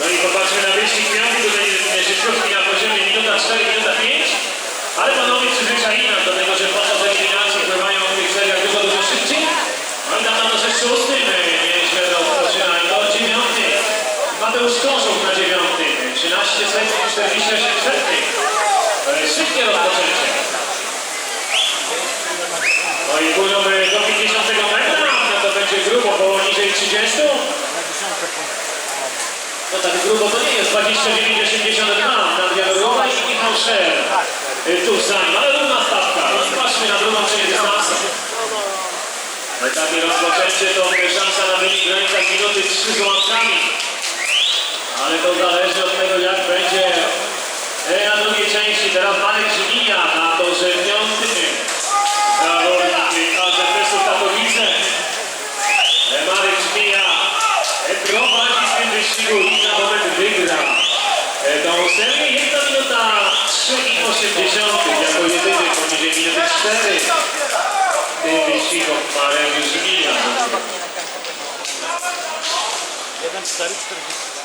No i popatrzmy na wyścig piąty, tutaj rzeczywiście na poziomie minuta 4, minuta 5, ale panowie przyzwyczaili nas do tego, że podczas eliminacji pływają w tych seriach dużo, dużo szybciej. No i na pewno też szóstym e, mieliśmy do rozpoczyna i do dziewiąty. Mateusz Kożów na dziewiątym, 13 sekund, 48 setnych. E, szybkie rozpoczęcie. No i płyną e, do 50 metra, no to będzie grubo, bo niżej 30. No tak grubo to nie jest, 29,82 na Wiarowa i Michał Szer. Y, Tuż za nim, ale równa stawka. No patrzmy na drugą część dystansu. I takie rozpoczęcie to szansa na wynik w granicach minuty 3 z łapkami. Ale to zależy od w tym wyścigu Marek Żmija. 1, 4, 40.